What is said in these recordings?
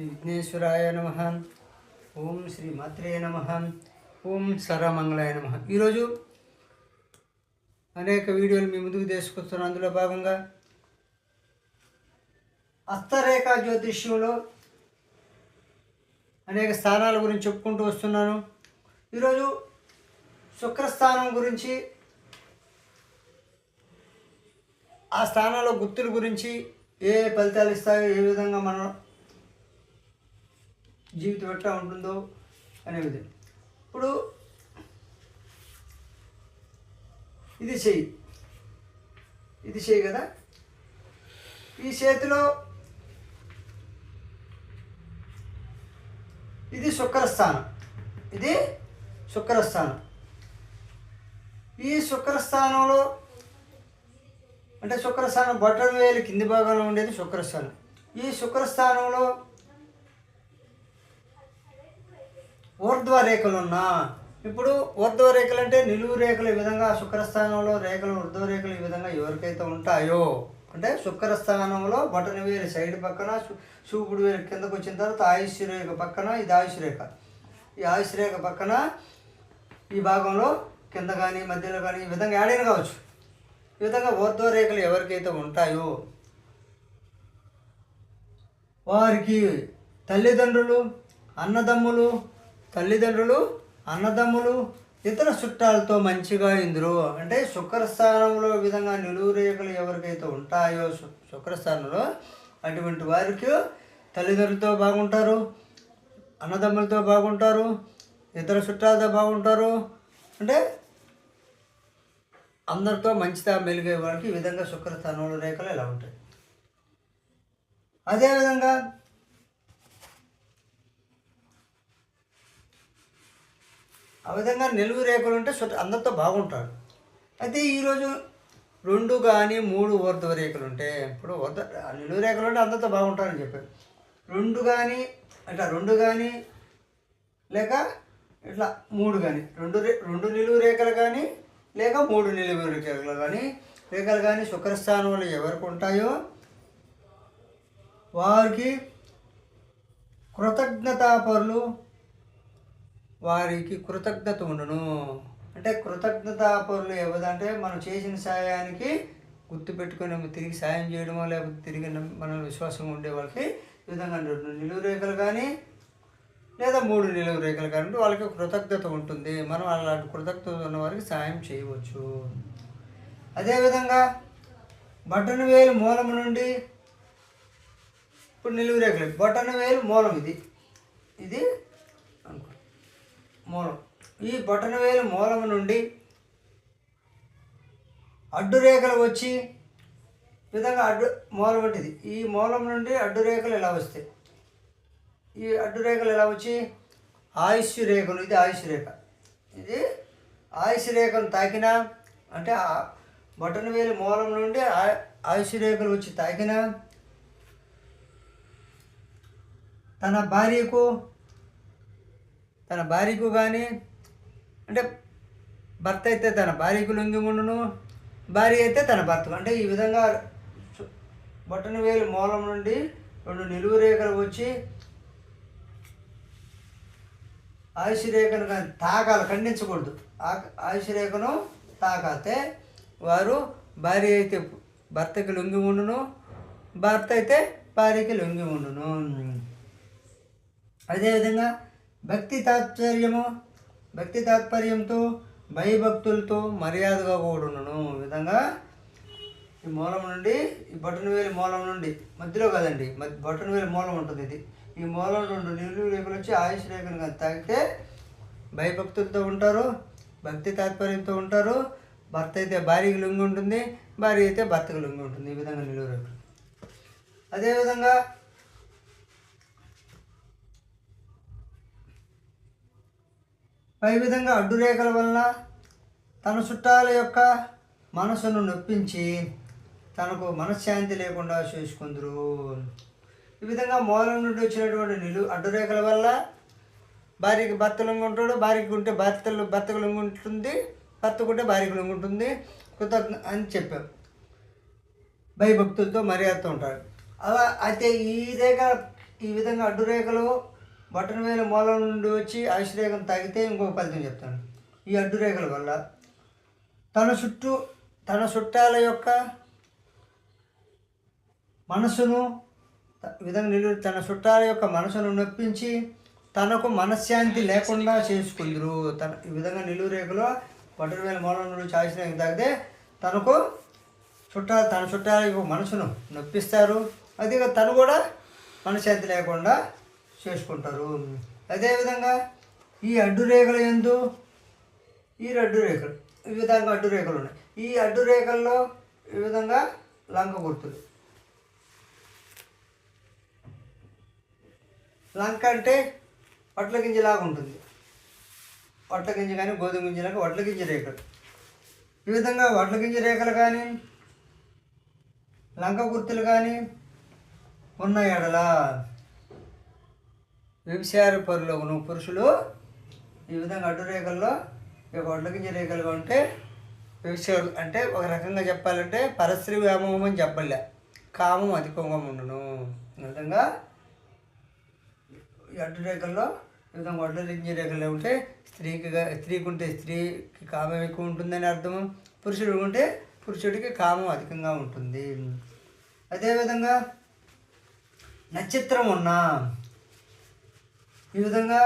శ్రీ విఘ్నేశ్వరాయ నమ. ఓం శ్రీ మాత్రే నమ. ఓం సర్వమంగళాయ నమ. ఈరోజు అనేక వీడియోలు మీ ముందుకు తీసుకొస్తున్నాను అందులో భాగంగా అస్తరేఖా జ్యోతిష్యంలో అనేక స్థానాల గురించి చెప్పుకుంటూ వస్తున్నాను. ఈరోజు శుక్రస్థానం గురించి ఆ స్థానంలో గుర్తుల గురించి ఏ ఏ ఫలితాలు ఇస్తాయో ఏ విధంగా మనం జీవితం ఎట్లా ఉంటుందో అనే విధంగా. ఇప్పుడు ఇది చెయ్యి ఇది చెయ్యి కదా? ఈ చేతిలో ఇది శుక్రస్థానం. ఇది శుక్రస్థానం. ఈ శుక్రస్థానంలో అంటే శుక్రస్థానం బొట్టం వేలు కింది భాగంలో ఉండేది శుక్రస్థానం. ఈ శుక్రస్థానంలో ఊర్ధ్వ రేఖలు ఇప్పుడు ఊర్ధ్వ రేఖలు అంటే నిలువు రేఖలు ఈ విధంగా శుక్రస్థానంలో రేఖలు ఊర్ధ్వ రేఖలు ఈ విధంగా ఎవరికైతే ఉంటాయో. అంటే శుక్రస్థానంలో బటన వేలు సైడ్ పక్కన చూపుడు వేలు కిందకు వచ్చిన తర్వాత ఆయుష్ రేఖ పక్కన ఇది ఆయుష్ రేఖ. ఈ ఆయుష్ రేఖ పక్కన ఈ భాగంలో కింద కానీ మధ్యలో కానీ ఈ విధంగా యాడైన కావచ్చు. ఈ విధంగా ఊర్ధ్వ రేఖలు ఎవరికైతే ఉంటాయో వారికి తల్లిదండ్రులు అన్నదమ్ములు తల్లిదండ్రులు అన్నదమ్ములు ఇతర చుట్టాలతో మంచిగా ఇందురు అంటే శుక్రస్థానంలో విధంగా నిలువు రేఖలు ఎవరికైతే ఉంటాయో శుక్రస్థానంలో అటువంటి వారికి తల్లిదండ్రులతో బాగుంటారు అన్నదమ్ములతో బాగుంటారు ఇతర చుట్టాలతో బాగుంటారు. అంటే అందరితో మంచిగా మెలిగే వారికి ఈ విధంగా శుక్రస్థానంలో రేఖలు ఇలా ఉంటాయి? అదేవిధంగా ఆ విధంగా నిలువు రేఖలు ఉంటే అందరితో బాగుంటారు. అయితే ఈరోజు రెండు కానీ మూడు ఊర్ధ్వ రేఖలు ఉంటే ఇప్పుడు ఊర్ధ నిలువు రేఖలు ఉంటే అందరితో బాగుంటారని చెప్పారు. రెండు కానీ అట్లా రెండు కానీ లేక ఇట్లా మూడు కానీ రెండు రే రెండు నిలువు రేఖలు కానీ లేక మూడు నిలువు రేఖలు కానీ రేఖలు కానీ శుక్రస్థానంలో ఎవరికి ఉంటాయో వారికి కృతజ్ఞతాపరులు వారికి కృతజ్ఞత ఉండును. అంటే కృతజ్ఞతాపరులు ఎవరంటే మనం చేసిన సాయానికి గుర్తుపెట్టుకుని తిరిగి సాయం చేయడమో లేకపోతే తిరిగి మన విశ్వాసం ఉండే వాళ్ళకి ఈ విధంగా రెండు నిలువు రేఖలు కానీ లేదా మూడు నిలువు రేఖలు కానీ వాళ్ళకి కృతజ్ఞత ఉంటుంది. మనం అలాంటి కృతజ్ఞత ఉన్న వారికి సాయం చేయవచ్చు. అదేవిధంగా బటన్ వేలు మూలము నుండి ఇప్పుడు నిలువు రేఖలు బటన్ వేలు మూలం ఇది. ఇది మూలం. ఈ బొటనవేలు మూలం నుండి అడ్డు రేఖలు వచ్చి విధంగా అడ్డు మూలం ఉంటుంది ఈ మూలం నుండి అడ్డు రేఖలు ఇలా వస్తాయి. ఈ అడ్డు రేఖలు ఇలా వచ్చి ఆయుష్ రేఖలు. ఇది ఆయుష్ రేఖ. ఇది ఆయుష్ రేఖను తాకిన అంటే బటన్ వేలు మూలం నుండి ఆయుష్ రేఖలు వచ్చి తాకిన తన భార్యకు తన భార్యకు కానీ అంటే భర్త అయితే తన భార్యకు లొంగి ఉండును భార్య అయితే తన భర్తకు. అంటే ఈ విధంగా బొట్టని బొట్టన వేలు మూలం నుండి రెండు నిలువు రేఖలు వచ్చి ఆయుష్ రేఖను కానీ తాకాలి ఖండించకూడదు. ఆ- ఆయుష్ రేఖను తాకాతే వారు భార్య అయితే భర్తకి లొంగి ఉండును భర్త అయితే భార్యకి లొంగి ఉండును. అదేవిధంగా భక్తి తాత్పర్యము భక్తి తాత్పర్యంతో భయభక్తులతో మర్యాదగా కూడును ఈ విధంగా ఈ మూలం నుండి ఈ బటన్ వేలి మూలం నుండి మధ్యలో కదండి మధ్య బటన్ వేలి మూలం ఉంటుంది ఇది. ఈ మూలం రెండు నిలువు రేఖలు వచ్చి ఆయుష్ రేఖను కానీ తాకితే భయభక్తులతో ఉంటారు భక్తి తాత్పర్యంతో ఉంటారు భర్త అయితే భార్యకి లొంగి ఉంటుంది భార్య అయితే భర్తకు లొంగి ఉంటుంది. ఈ విధంగా నిలువు రేఖలు అదేవిధంగా పై విధంగా అడ్డురేఖల వల్ల వలన తన చుట్టాల యొక్క మనసును నొప్పించి తనకు మనశ్శాంతి లేకుండా చేసుకుందరు. ఈ విధంగా మూలం నుండి వచ్చినటువంటి నిలు అడ్డురేఖల వల్ల భార్యకి భర్త ఉంటాడు భార్యకి ఉంటే భర్తలు భర్తకు ఉంటుంది భర్తకుంటే భార్యకు ఉంటుంది. కృతజ్ఞ అని చెప్పాం. భయభక్తులతో మర్యాదతో ఉంటాడు అలా అయితే ఈ రేఖ ఈ విధంగా అడ్డురేఖలు రేఖలు వేల మూలం నుండి వచ్చి ఆయుష్ తాగితే ఇంకొక ఫలితం చెప్తాను. ఈ అడ్డు రేఖల వల్ల తన చుట్టూ తన చుట్టాల యొక్క మనసును ఈ విధంగా నిలు తన చుట్టాల యొక్క మనసును నొప్పించి తనకు మనశ్శాంతి లేకుండా చేసుకుందరు. తన ఈ విధంగా నిలువు రేఖలో బటన్ వేల మూలం నుండి ఆయుష్ తాగితే తనకు చుట్టాలు తన చుట్టాల యొక్క మనసును నొప్పిస్తారు. అది తను కూడా మనశ్శాంతి లేకుండా చేసుకుంటారు. అదేవిధంగా ఈ అడ్డు రేఖలు ఎందు ఈ అడ్డు రేఖలు ఈ విధంగా అడ్డు రేఖలు ఉన్నాయి. ఈ అడ్డు రేఖల్లో ఈ విధంగా లంక గుర్తులు. లంక అంటే వడ్ల గింజలాగా ఉంటుంది. వడ్ల గింజ కానీ గోధుమ గింజలాగా వడ్ల గింజ రేఖలు. ఈ విధంగా వడ్ల గింజ రేఖలు కానీ లంక గుర్తులు కానీ ఉన్న ఎడల వ్యభిచార పరులగును పురుషులు ఈ విధంగా అడ్డు రేఖల్లో ఈ యొక్క వడ్ల గింజ రేఖలుగా ఉంటే వ్యభిచారు అంటే ఒక రకంగా చెప్పాలంటే పరస్త్రీ వ్యామోహం అని చెప్పలే. కామం అధికంగా ఉండును. ఈ విధంగా ఈ అడ్డు రేఖల్లో ఈ విధంగా వడ్ల గింజ రేఖలు ఉంటే స్త్రీకి స్త్రీకి ఉంటే స్త్రీకి కామం ఎక్కువ ఉంటుందని అర్థం. పురుషుడు ఉంటే పురుషుడికి కామం అధికంగా ఉంటుంది. అదేవిధంగా నక్షత్రం ఉన్నా ఈ విధంగా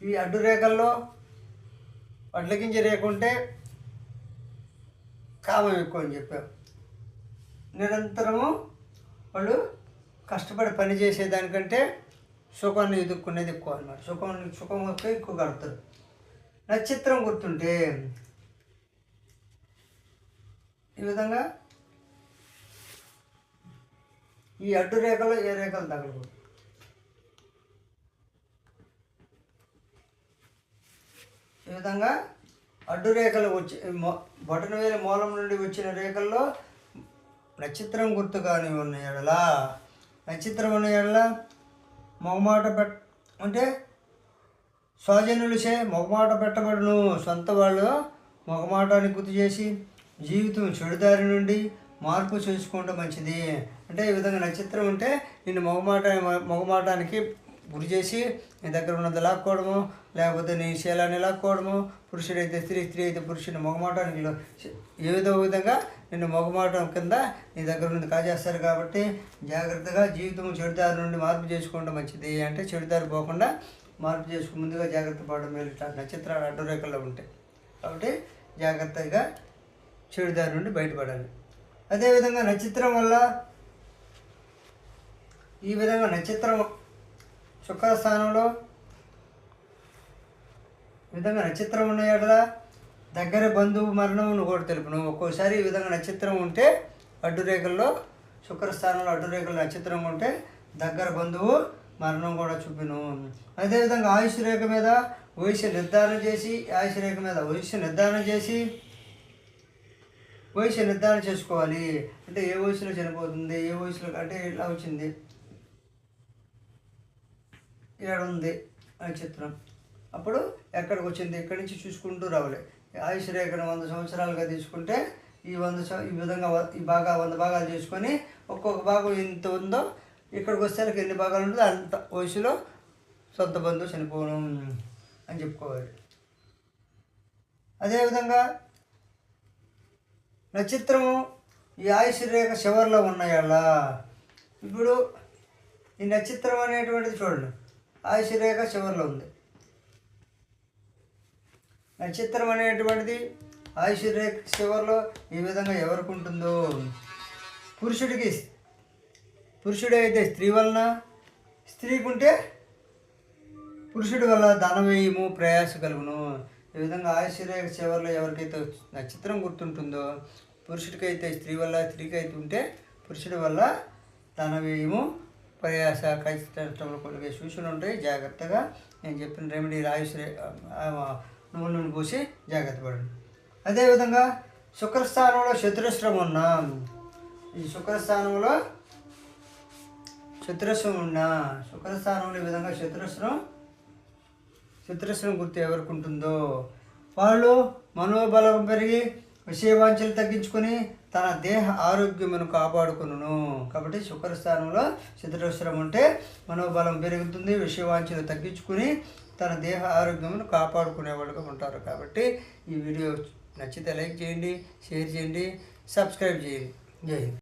ఈ అడ్డు రేఖల్లో వడ్లకించ రేఖ ఉంటే కామం ఎక్కువ అని చెప్పాం. నిరంతరము వాళ్ళు కష్టపడి పని చేసేదానికంటే సుఖాన్ని ఎదుర్కొనేది ఎక్కువ అనమాట సుఖం సుఖం ఎక్కువ కడతారు నక్షత్రం గుర్తుంటే ఈ విధంగా ఈ అడ్డు రేఖలో ఏ రేఖలు తగలకూడదు. ఈ విధంగా అడ్డు రేఖలు వచ్చి మొ- బొటన వేల మూలం నుండి వచ్చిన రేఖల్లో నక్షత్రం గుర్తు కానీ ఉన్న ఎడల. నక్షత్రం ఉన్న ఎడల మొగమాట పెట్ అంటే స్వజనులచే మొగమాట పెట్టబడును. సొంత వాళ్ళు మొగమాటాన్ని గుర్తు చేసి జీవితం చెడుదారి నుండి మార్పు చేసుకోవడం మంచిది. అంటే ఈ విధంగా నక్షత్రం ఉంటే నిన్ను మొగమాట మొగమాటానికి గురి చేసి నీ దగ్గర ఉన్నది లాక్కోవడము లేకపోతే నీ శీలాన్ని లాక్కోవడము పురుషుడైతే స్త్రీ స్త్రీ అయితే పురుషుని మొగమాటానికి ఏదో విధంగా నిన్ను మొగమాటం కింద నీ దగ్గర ఉన్నది కాజేస్తారు కాబట్టి జాగ్రత్తగా జీవితం చెడుదారి నుండి మార్పు చేసుకోవడం మంచిది. అంటే చెడుదారి పోకుండా మార్పు చేసుకుని ముందుగా జాగ్రత్త పడడం మేలు. నక్షత్రాలు అడ్డురేఖల్లో ఉంటాయి. కాబట్టి జాగ్రత్తగా చెడుదారి నుండి బయటపడాలి. అదేవిధంగా నక్షత్రం వల్ల ఈ విధంగా నక్షత్రం శుక్ర స్థానంలో విధంగా నక్షత్రం ఉన్న దగ్గర బంధువు మరణమును కూడా తెలుపును ఒక్కోసారి ఈ విధంగా నక్షత్రం ఉంటే అడ్డురేఖల్లో శుక్రస్థానంలో శుక్ర స్థానంలో అడ్డు రేఖలు నక్షత్రం ఉంటే దగ్గర బంధువు మరణం కూడా చూపిను. అదేవిధంగా ఆయుష్ రేఖ మీద వయసు నిర్ధారణ చేసి ఆయుష్ రేఖ మీద వయసు నిర్ధారణ చేసి వయసు నిర్ధారణ చేసుకోవాలి. అంటే ఏ వయసులో చనిపోతుంది ఏ వయసులో అంటే ఇట్లా వచ్చింది? ఇక్కడ ఉంది నక్షత్రం అప్పుడు ఎక్కడికి వచ్చింది? ఎక్కడి నుంచి చూసుకుంటూ రావాలి. ఆయుష్ రేఖను వంద సంవత్సరాలుగా తీసుకుంటే ఈ వంద ఈ విధంగా ఈ బాగా వంద భాగాలు చేసుకొని ఒక్కొక్క భాగం ఎంత ఉందో ఇక్కడికి వచ్చేసరికి ఎన్ని భాగాలు ఉంటుందో అంత వయసులో సొంత బంధువు చనిపోవడం అని చెప్పుకోవాలి. అదేవిధంగా నక్షత్రము ఈ ఆయుష్ రేఖ చివరిలో ఉన్నాయల్లా ఇప్పుడు ఈ నక్షత్రం అనేటువంటిది చూడండి. ఆయుష్ చివరిలో ఉంది. నక్షత్రం అనేటువంటిది ఆయుష్ రేఖ చివరిలో ఈ విధంగా ఎవరికి ఉంటుందో? పురుషుడికి పురుషుడు అయితే స్త్రీ వలన స్త్రీకి ఉంటే పురుషుడి వల్ల ధనవ్యయము ప్రయాస కలుగును. ఈ విధంగా ఆయుష్రేఖ చివరిలో ఎవరికైతే నక్షత్రం గుర్తుంటుందో పురుషుడికైతే స్త్రీ వల్ల స్త్రీకి అయితే ఉంటే పురుషుడి వల్ల ధనవ్యయము ప్రయాస కష్టములు కొన్ని సూచనలు ఉంటాయి. జాగ్రత్తగా నేను చెప్పిన రెమెడీ రాయుష్ రే నూనె పోసి జాగ్రత్త పడండి. అదేవిధంగా శుక్రస్థానంలో చతురస్రం ఉన్నా. ఈ శుక్రస్థానంలో చతురస్రం ఉన్నా. శుక్రస్థానంలో ఈ విధంగా చతురస్రం చతురస్రం గుర్తు ఎవరికి ఉంటుందో? వాళ్ళు మనోబలం పెరిగి విషయవాంఛలు తగ్గించుకొని తన దేహ ఆరోగ్యమును కాపాడుకును కాబట్టి శుక్రస్థానంలో స్థానంలో ఉంటే మనోబలం పెరుగుతుంది విషయవాంఛలు తగ్గించుకుని తన దేహ ఆరోగ్యమును కాపాడుకునేవాళ్ళుగా ఉంటారు. కాబట్టి ఈ వీడియో నచ్చితే లైక్ చేయండి షేర్ చేయండి సబ్స్క్రైబ్ చేయండి. జై హింద్.